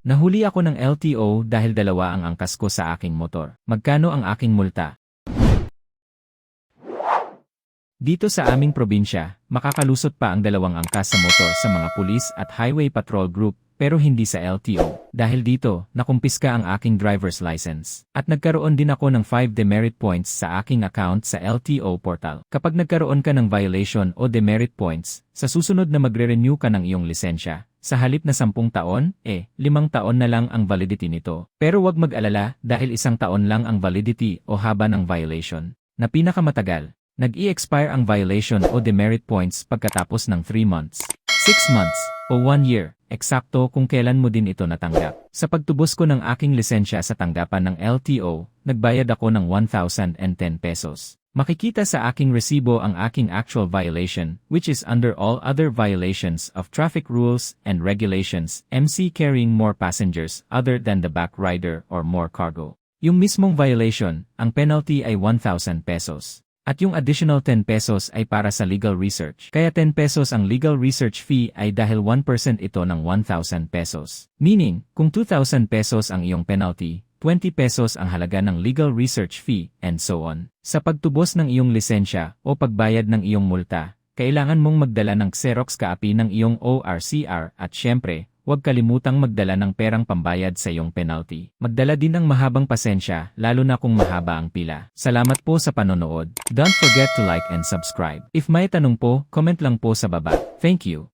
Nahuli ako ng LTO dahil dalawa ang angkas ko sa aking motor. Magkano ang aking multa? Dito sa aming probinsya, makakalusot pa ang dalawang angkas sa motor sa mga pulis at highway patrol group pero hindi sa LTO. Dahil dito, nakumpiska ang aking driver's license. At nagkaroon din ako ng 5 demerit points sa aking account sa LTO portal. Kapag nagkaroon ka ng violation o demerit points, sa susunod na magre-renew ka ng iyong lisensya, sa halip na 10 taon, eh, 5 taon na lang ang validity nito. Pero wag mag-alala dahil isang taon lang ang validity o haba ng violation. Na pinakamatagal, nag-i-expire ang violation o demerit points pagkatapos ng 3 months, 6 months, o 1 year, eksakto kung kailan mo din ito natanggap. Sa pagtubos ko ng aking lisensya sa tanggapan ng LTO, nagbayad ako ng 1,010 pesos. Makikita sa aking resibo ang aking actual violation, which is under all other violations of traffic rules and regulations, MC carrying more passengers other than the back rider or more cargo. Yung mismong violation, ang penalty ay 1,000 pesos. At yung additional 10 pesos ay para sa legal research. Kaya 10 pesos ang legal research fee ay dahil 1% ito ng 1,000 pesos. Meaning, kung 2,000 pesos ang iyong penalty, 20 pesos ang halaga ng legal research fee, and so on. Sa pagtubos ng iyong lisensya o pagbayad ng iyong multa, kailangan mong magdala ng Xerox copy ng iyong ORCR at syempre, huwag kalimutang magdala ng perang pambayad sa iyong penalty. Magdala din ng mahabang pasensya, lalo na kung mahaba ang pila. Salamat po sa panonood. Don't forget to like and subscribe. If may tanong po, comment lang po sa baba. Thank you.